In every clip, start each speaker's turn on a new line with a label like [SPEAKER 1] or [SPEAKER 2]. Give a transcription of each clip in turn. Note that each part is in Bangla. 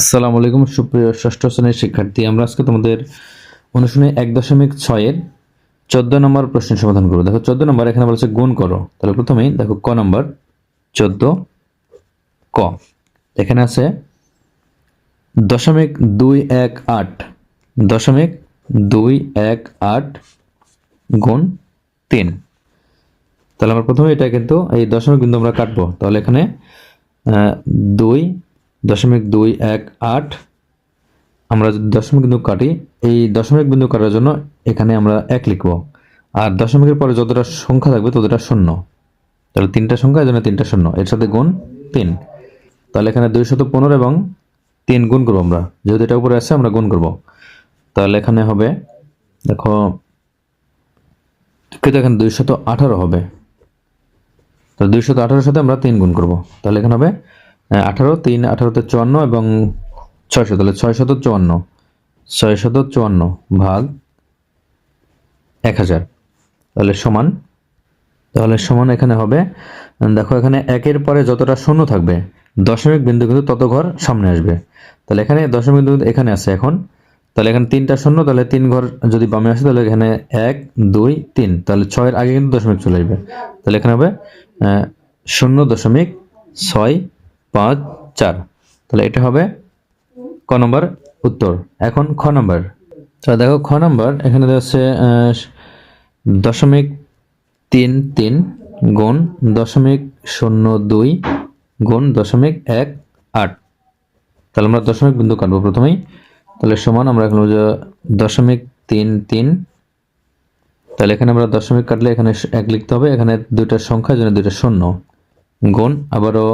[SPEAKER 1] আসসালামু আলাইকুম সুপ্রিয় ষষ্ঠ শ্রেণীর শিক্ষার্থী আমরা আজকে তোমাদের অনুশূন্য এক দশমিক ছয়ের চোদ্দ নম্বর প্রশ্নের সমাধান করবো দেখো চোদ্দ নম্বর এখানে বলেছে গুণ করো তাহলে প্রথমেই দেখো ক নম্বর চোদ্দ ক এখানে আছে দশমিক দুই এক আট দশমিক দুই এক আট গুণ তিন তাহলে আমরা প্রথমে এটা কিন্তু এই দশমিক কিন্তু আমরা কাটবো তাহলে এখানে দুই দশমিক দুই এক আট আমরা যদি দশমিক বিন্দু কাটি এই দশমিক বিন্দু কাটার জন্য এখানে আমরা এক লিখব আর দশমিকের পরে যতটা সংখ্যা থাকবে ততটা শূন্য তাহলে তিনটা সংখ্যা এজন্য তিনটা শূন্য এর সাথে গুণ তিন তাহলে এখানে দুইশত পনেরো এবং তিন গুণ করবো আমরা যেহেতু এটা উপরে আসছে আমরা গুণ করব তাহলে এখানে হবে দেখো কিন্তু এখানে দুইশত আঠারো হবে তো দুইশত আঠারোর সাথে আমরা তিন গুণ করব তাহলে এখানে হবে হ্যাঁ, আঠারো তিন আঠারোতে চুয়ান্ন এবং ছয়শো তাহলে ছয় শত চুয়ান্ন ছয় শত চুয়ান্ন ভাগ এক হাজার তাহলে সমান তাহলে সমান এখানে হবে দেখো এখানে একের পরে যতটা শূন্য থাকবে দশমিক বিন্দু কিন্তু তত ঘর সামনে আসবে তাহলে এখানে দশমিক বিন্দু এখানে আছে এখন তাহলে এখানে তিনটা শূন্য তাহলে তিন ঘর যদি বামে আসে তাহলে এখানে এক দুই তিন তাহলে ছয়ের আগে কিন্তু দশমিক চলে আসবে তাহলে এখানে হবে শূন্য দশমিক ছয় পাঁচ চার তাহলে এটা হবে ক নম্বর উত্তর এখন খ নম্বর তাহলে দেখো খ নম্বর এখানে হচ্ছে দশমিক তিন তিন গুণ দশমিক শূন্য দুই গুণ দশমিক এক আট তাহলে আমরা দশমিক বিন্দু কাটবো প্রথমেই তাহলে সমান আমরা এখানে দশমিক তিন তিন তাহলে এখানে আমরা দশমিক কাটলে এখানে এক লিখতে হবে এখানে দুইটা সংখ্যা জন্য দুইটা শূন্য গুণ আবারও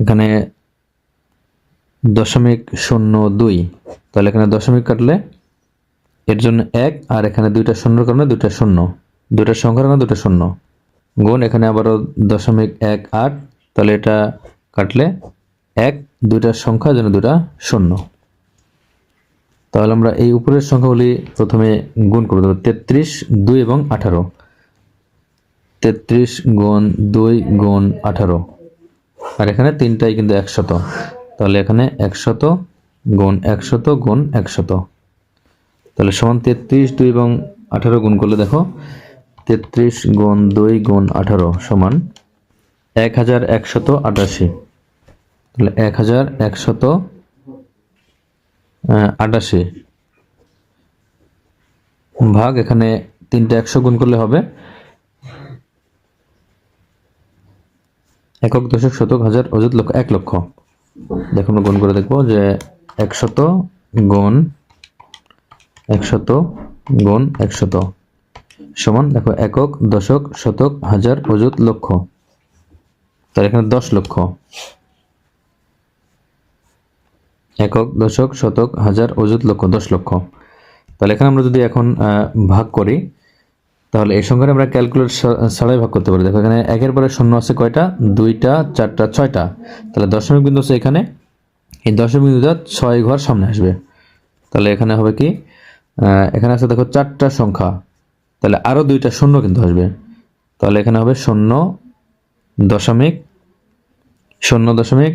[SPEAKER 1] এখানে দশমিক শূন্য দুই তাহলে এখানে দশমিক কাটলে এর জন্য এক আর এখানে দুইটা শূন্যর কারণে দুইটা শূন্য দুইটা সংখ্যার কারণে দুটা শূন্য গুণ এখানে আবারও দশমিক এক আট তাহলে এটা কাটলে এক দুইটা সংখ্যা যেন দুটা শূন্য তাহলে আমরা এই উপরের সংখ্যাগুলি প্রথমে গুণ করে দেবো তেত্রিশ দুই এবং আঠারো তেত্রিশ গুণ দুই গুণ আঠারো আর এখানে তিনটাই কিন্তু একশত তাহলে এখানে একশত গুণ একশত গুণ একশত তাহলে সমান তেত্রিশ দুই এবং আঠারো গুণ করলে দেখো তেত্রিশ গুণ দুই গুণ আঠারো সমান এক হাজার একশত আটাশি তাহলে এক হাজার একশত আটাশি ভাগ এখানে তিনটা একশো গুণ করলে হবে একক দশক শতক হাজার অযুত লক্ষ এক লক্ষ দেখো আমরা গুণ করে দেখবো যে একশত গুণ একশত গুণ একশত সমান দেখো একক দশক শতক হাজার অযুত লক্ষ তার এখানে দশ লক্ষ একক দশক শতক হাজার অযুত লক্ষ দশ লক্ষ তাহলে এখানে আমরা যদি এখন ভাগ করি তাহলে এই সংখ্যাটা আমরা ক্যালকুলেট ছাড়াই ভাগ করতে পারি দেখো এখানে একের পরে শূন্য আছে কয়টা দুইটা চারটা ছয়টা তাহলে দশমিক বিন্দু আছে এখানে এই দশমিক বিন্দুটা ছয় ঘর সামনে আসবে তাহলে এখানে হবে কি এখানে আছে দেখো চারটা সংখ্যা তাহলে আরও দুইটা শূন্য কিন্তু আসবে তাহলে এখানে হবে শূন্য দশমিক শূন্য দশমিক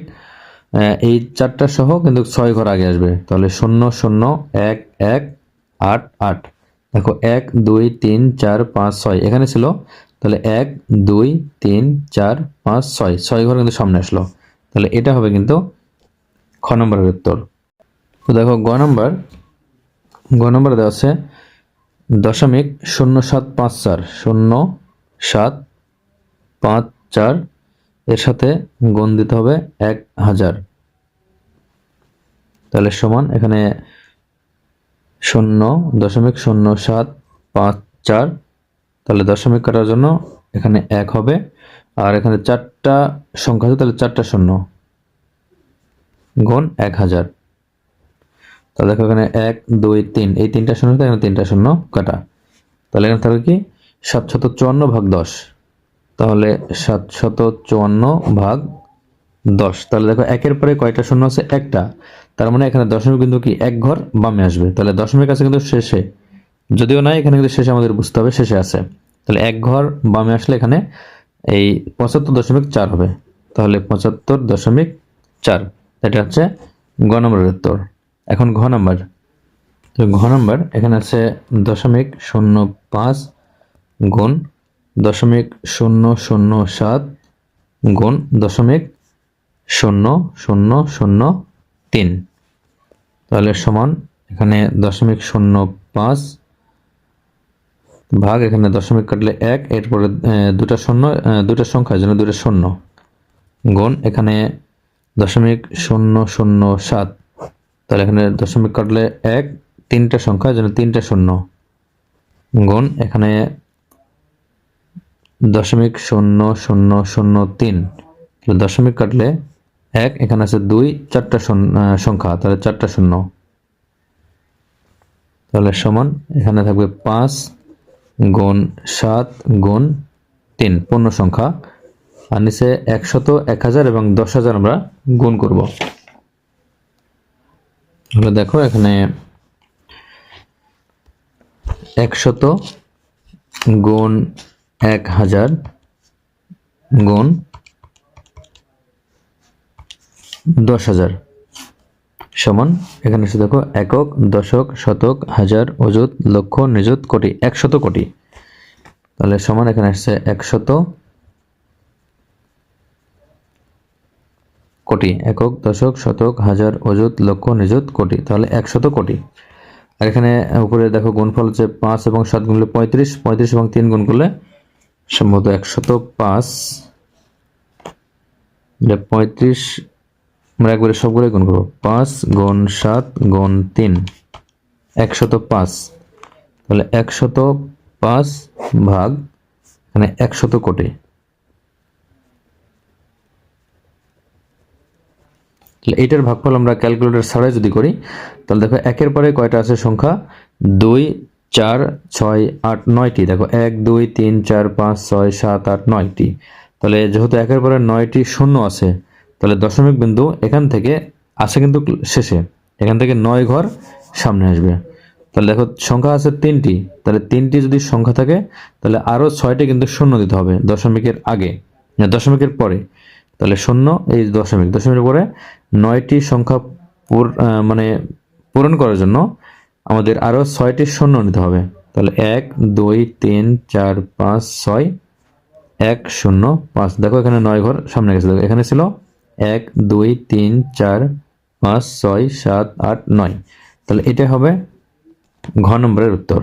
[SPEAKER 1] এই চারটা সহ কিন্তু ছয় ঘর আগে আসবে তাহলে শূন্য শূন্য এক এক আট আট দেখো এক দুই তিন চার পাঁচ ছয় এখানে ছিল তাহলে এক দুই তিন চার পাঁচ ছয় ছয় ঘর কিন্তু সামনে আসলো তাহলে এটা হবে কিন্তু খ নম্বরের উত্তর দেখো গ নম্বর গ নম্বর দেওয়া আছে দশমিক শূন্য সাত পাঁচ চার শূন্য সাত পাঁচ চার এর সাথে গুণ দিতে হবে এক হাজার তাহলে সমান এখানে শূন্য দশমিক শূন্য সাত পাঁচ চার তাহলে দশমিক কাটার জন্য এখানে এক হবে আর এখানে চারটা সংখ্যা আছে তাহলে চারটা শূন্য গুণ এক হাজার তাহলে দেখো এখানে এক দুই তিন এই তিনটা শূন্য এখানে তিনটা শূন্য কাটা তাহলে এখানে থাকবে কি সাতশত চুয়ান্ন ভাগ দশ তাহলে সাতশত চুয়ান্ন ভাগ দশ তাহলে দেখো একের পরে কয়টা শূন্য আছে একটা তার মানে এখানে দশমিক কিন্তু কি এক ঘর বামে আসবে তাহলে দশমিক আছে কিন্তু শেষে যদিও নাই এখানে কিন্তু শেষে আমাদের বুঝতে হবে শেষে আছে তাহলে এক ঘর বামে আসলে এখানে এই পঁচাত্তর দশমিক চার হবে তাহলে পঁচাত্তর দশমিক চার এটা হচ্ছে ঘ নম্বরের উত্তর এখন ঘ নম্বর তো ঘ নম্বর এখানে আছে দশমিক শূন্য পাঁচ গুণ দশমিক শূন্য শূন্য সাত গুণ দশমিক শূন্য শূন্য শূন্য তিন তাহলে সমান এখানে দশমিক শূন্য পাঁচ ভাগ এখানে দশমিক কাটলে এক এরপরে দুটা শূন্য দুটা সংখ্যা জন্য দুটা শূন্য গুণ এখানে দশমিক শূন্য শূন্য সাত তাহলে এখানে দশমিক কাটলে এক তিনটা সংখ্যা জন্য তিনটা শূন্য গুণ এখানে দশমিক শূন্য শূন্য শূন্য তিন দশমিক কাটলে এক এখানে আছে দুই চারটা সংখ্যা তাহলে চারটা শূন্য তাহলে সমান এখানে থাকবে পাঁচ গুণ সাত গুণ তিন পূর্ণ সংখ্যা আর নিচে একশত এক হাজার এবং দশ হাজার আমরা গুণ করব তাহলে দেখো এখানে একশত গুণ এক হাজার গুণ দশ হাজার সমান এখানে এসে দেখো একক দশক শতক হাজার অযুত লক্ষ নিযুত কোটি একশত কোটি তাহলে সমান এখানে আসছে একশত কোটি একক দশক শতক হাজার অযুত লক্ষ নিযুত কোটি তাহলে একশত কোটি আর এখানে উপরে দেখো গুণফল হচ্ছে পাঁচ এবং সাত গুণ করলে পঁয়ত্রিশ পঁয়ত্রিশ এবং তিন গুণ করলে সম্ভবত একশত পাঁচ পঁয়ত্রিশ আমরা একবারে সবগুলোই গুণ করবো পাঁচ গুণ সাত গুণ তিন একশত পাঁচ তাহলে একশত পাঁচ ভাগ মানে একশত কোটি এটার ভাগফল আমরা ক্যালকুলেটর ছাড়াই যদি করি তাহলে দেখো একের পরে কয়টা আছে সংখ্যা দুই চার ছয় আট নয়টি দেখো এক দুই তিন চার পাঁচ ছয় সাত আট নয়টি তাহলে যেহেতু একের পরে নয়টি শূন্য আছে তাহলে দশমিক বিন্দু এখান থেকে আসে কিন্তু শেষে এখান থেকে নয় ঘর সামনে আসবে তাহলে দেখো সংখ্যা আছে তিনটি তাহলে তিনটি যদি সংখ্যা থাকে তাহলে আরও ছয়টি কিন্তু শূন্য দিতে হবে দশমিকের আগে দশমিকের পরে তাহলে শূন্য এই দশমিক দশমিকের পরে নয়টি সংখ্যা মানে পূরণ করার জন্য আমাদের আরও ছয়টি শূন্য নিতে হবে তাহলে এক দুই তিন চার পাঁচ ছয় এক শূন্য পাঁচ দেখো এখানে নয় ঘর সামনে গেছে দেখো এখানে ছিল এক দুই তিন চার পাঁচ ছয় সাত আট নয় তাহলে এটা হবে ঘ নম্বরের উত্তর